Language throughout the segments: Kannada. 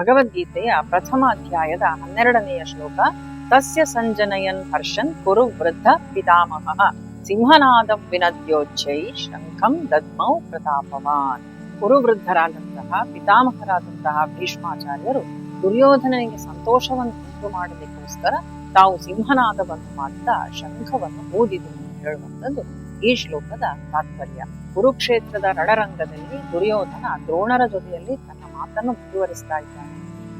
ಭಗವದ್ಗೀತೆಯ ಪ್ರಥಮ ಅಧ್ಯಾಯದ ಹನ್ನೆರಡನೆಯ ಶ್ಲೋಕ, ತಸ್ಯ ಸಂಜನಯನ್ ಹರ್ಷನ್ ಕುರು ವೃದ್ಧ ಪಿತಾಮಹ, ಸಿಂಹನಾದಂ ವಿನದ್ಯೋಚ್ಚೈ ಶಂಖಂ ದದ್ಮೌ ಪ್ರತಾಪವಾನ್. ಕುರುವೃದ್ಧರಾದಂತಹ ಪಿತಾಮಹರಾದಂತಹ ಭೀಷ್ಮಾಚಾರ್ಯರು ದುರ್ಯೋಧನನಿಗೆ ಸಂತೋಷವನ್ನು ಉಂಟು ಮಾಡಲಿಕ್ಕೋಸ್ಕರ ತಾವು ಸಿಂಹನಾದವನ್ನು ಮಾಡಿದ ಶಂಖವನ್ನು ಓದಿದರು ಅಂತ ಹೇಳುವಂಥದ್ದು ಈ ಶ್ಲೋಕದ ತಾತ್ಪರ್ಯ. ಕುರುಕ್ಷೇತ್ರದ ರಣರಂಗದಲ್ಲಿ ದುರ್ಯೋಧನ ದ್ರೋಣರ ಜೊತೆಯಲ್ಲಿ ತನ್ನ ಮಾತನ್ನು ಮುಂದುವರಿಸ್ತಾ ಇದ್ದಾನೆ.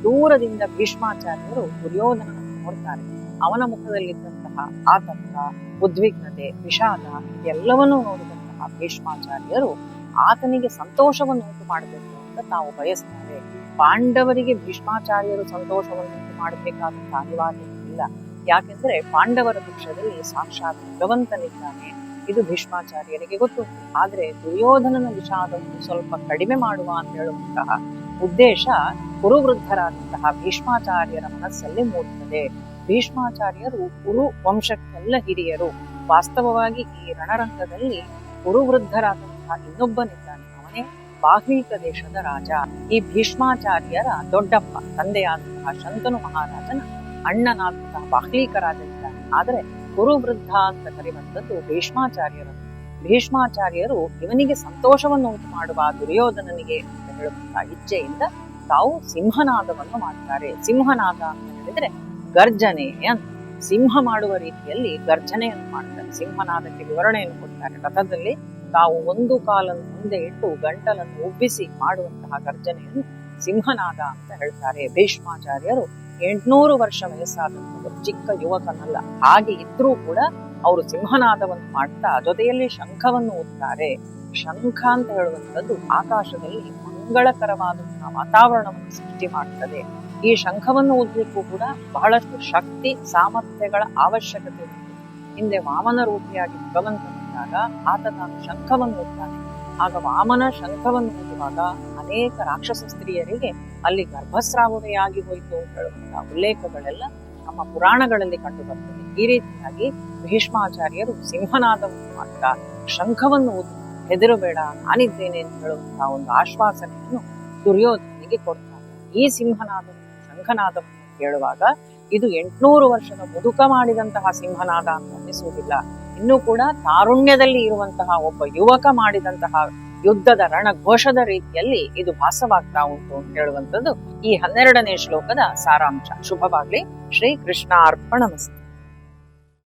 ದೂರದಿಂದ ಭೀಷ್ಮಾಚಾರ್ಯರು ದುರ್ಯೋಧನನನ್ನು ನೋಡ್ತಾರೆ. ಅವನ ಮುಖದಲ್ಲಿದ್ದಂತಹ ಆತಂಕ, ಉದ್ವಿಗ್ನತೆ, ವಿಷಾದ ಎಲ್ಲವನ್ನೂ ನೋಡಿದಂತಹ ಭೀಷ್ಮಾಚಾರ್ಯರು ಆತನಿಗೆ ಸಂತೋಷವನ್ನು ಉಂಟು ಮಾಡಬೇಕು ಅಂತ ತಾವು ಬಯಸ್ತಾರೆ. ಪಾಂಡವರಿಗೆ ಭೀಷ್ಮಾಚಾರ್ಯರು ಸಂತೋಷವನ್ನು ಉಂಟು ಮಾಡಬೇಕಾದಂತಹ ಅನಿವಾರ್ಯತೆ ಇಲ್ಲ. ಯಾಕೆಂದ್ರೆ ಪಾಂಡವರ ಪಕ್ಷದಲ್ಲಿ ಸಾಕ್ಷಾತ್ ಭಗವಂತನಿದ್ದಾನೆ. ಇದು ಭೀಷ್ಮಾಚಾರ್ಯರಿಗೆ ಗೊತ್ತು ಆದ್ರೆ ದುರ್ಯೋಧನನ ವಿಷಾದವನ್ನು ಸ್ವಲ್ಪ ಕಡಿಮೆ ಮಾಡುವ ಅಂತ ಹೇಳುವಂತಹ ಉದ್ದೇಶ ಕುರುವೃದ್ಧರಾದಂತಹ ಭೀಷ್ಮಾಚಾರ್ಯರ ಮನಸ್ಸಲ್ಲಿ ಮೂಡುತ್ತದೆ. ಭೀಷ್ಮಾಚಾರ್ಯರು ಕುರು ವಂಶಕ್ಕೆಲ್ಲ ಹಿರಿಯರು. ವಾಸ್ತವವಾಗಿ ಈ ರಣರಂಗದಲ್ಲಿ ಕುರುವೃದ್ಧರಾದಂತಹ ಇನ್ನೊಬ್ಬನಿದ್ದಾನೆ. ಅವನೇ ಬಾಹ್ಲಿಕ ದೇಶದ ರಾಜ. ಈ ಭೀಷ್ಮಾಚಾರ್ಯರ ದೊಡ್ಡಪ್ಪ, ತಂದೆಯಾದಂತಹ ಶಂತನು ಮಹಾರಾಜನ ಅಣ್ಣನಾದಂತಹ ಬಾಹ್ಲೀಕ ರಾಜನಿದ್ದಾನೆ. ಆದರೆ ಕುರುವೃದ್ಧ ಅಂತ ಕರೆಯುವಂಥದ್ದು ಭೀಷ್ಮಾಚಾರ್ಯರು ಭೀಷ್ಮಾಚಾರ್ಯರು ಇವನಿಗೆ ಸಂತೋಷವನ್ನು ಉಂಟು ಮಾಡುವ ದುರ್ಯೋಧನನಿಗೆ ಅಂತ ಹೇಳುವಂತಹ ಇಚ್ಛೆಯಿಂದ ತಾವು ಸಿಂಹನಾದವನ್ನು ಮಾಡ್ತಾರೆ. ಸಿಂಹನಾದ ಅಂತ ಹೇಳಿದ್ರೆ ಗರ್ಜನೆ ಅಂತ. ಸಿಂಹ ಮಾಡುವ ರೀತಿಯಲ್ಲಿ ಗರ್ಜನೆಯನ್ನು ಮಾಡ್ತಾರೆ. ಸಿಂಹನಾದಕ್ಕೆ ವಿವರಣೆಯನ್ನು ಕೊಡ್ತಾರೆ. ರಥದಲ್ಲಿ ತಾವು ಒಂದು ಕಾಲನ್ನು ಮುಂದೆ ಇಟ್ಟು ಗಂಟಲನ್ನು ಉಬ್ಬಿಸಿ ಮಾಡುವಂತಹ ಗರ್ಜನೆಯನ್ನು ಸಿಂಹನಾದ ಅಂತ ಹೇಳ್ತಾರೆ ಭೀಷ್ಮಾಚಾರ್ಯರು. ಎಂಟ್ನೂರು ವರ್ಷ ವಯಸ್ಸಾದಂತಹ ಚಿಕ್ಕ ಯುವಕನಲ್ಲ, ಹಾಗೆ ಇದ್ರೂ ಕೂಡ ಅವರು ಸಿಂಹನಾದವನ್ನು ಮಾಡ್ತಾ ಜೊತೆಯಲ್ಲಿ ಶಂಖವನ್ನು ಊದ್ತಾರೆ ಶಂಖ ಅಂತ ಹೇಳುವಂಥದ್ದು ಆಕಾಶದಲ್ಲಿ ಮಂಗಳಕರವಾದಂತಹ ವಾತಾವರಣವನ್ನು ಸೃಷ್ಟಿ ಮಾಡ್ತದೆ. ಈ ಶಂಖವನ್ನು ಊದಲಿಕ್ಕೂ ಕೂಡ ಬಹಳಷ್ಟು ಶಕ್ತಿ, ಸಾಮರ್ಥ್ಯಗಳ ಅವಶ್ಯಕತೆ ಉಂಟು. ಹಿಂದೆ ವಾಮನ ರೂಪಿಯಾಗಿ ಭಗವಂತನಿದ್ದಾಗ ಆತ ತಾನು ಶಂಖವನ್ನು ಊದ್ತಾನೆ ಆಗ ವಾಮನ ಶಂಖವನ್ನು ಊದುವಾಗ ಅನೇಕ ರಾಕ್ಷಸ ಸ್ತ್ರೀಯರಿಗೆ ಅಲ್ಲಿ ಗರ್ಭಸ್ರಾವವೇ ಆಗಿ ಹೋಯಿತು ಅಂತ ಹೇಳುವಂತಹ ಉಲ್ಲೇಖಗಳೆಲ್ಲ ನಮ್ಮ ಪುರಾಣಗಳಲ್ಲಿ ಕಂಡು ಬರ್ತದೆ ಈ ರೀತಿಯಾಗಿ ಭೀಷ್ಮಾಚಾರ್ಯರು ಸಿಂಹನಾದವನ್ನು ಮಾಡ್ತಾ ಶಂಖವನ್ನು ಊದು ಹೆದರಬೇಡ, ನಾನಿದ್ದೇನೆ ಅಂತ ಹೇಳುವಂತಹ ಒಂದು ಆಶ್ವಾಸನೆಯನ್ನು ದುರ್ಯೋಧನಿಗೆ ಕೊಡ್ತಾರೆ. ಈ ಸಿಂಹನಾದ ಶಂಖನಾದವನ್ನು ಕೇಳುವಾಗ ಇದು ಎಂಟ್ನೂರು ವರ್ಷದ ಮುದುಕ ಮಾಡಿದಂತಹ ಸಿಂಹನಾದ ಅಂತ ಅನ್ನಿಸುವುದಿಲ್ಲ. ಇನ್ನೂ ಕೂಡ ತಾರುಣ್ಯದಲ್ಲಿ ಇರುವಂತಹ ಒಬ್ಬ ಯುವಕ ಮಾಡಿದಂತಹ ಯುದ್ಧದ ರಣಘೋಷದ ರೀತಿಯಲ್ಲಿ ಇದು ಭಾಸವಾಗ್ತಾ ಉಂಟು ಅಂತ ಹೇಳುವಂಥದ್ದು. ಈ ಹನ್ನೆರಡನೇ ಶ್ಲೋಕದ ಸಾರಾಂಶ. ಶುಭವಾಗ್ಲಿ. ಶ್ರೀ ಕೃಷ್ಣ ಅರ್ಪಣಮಸ್ತು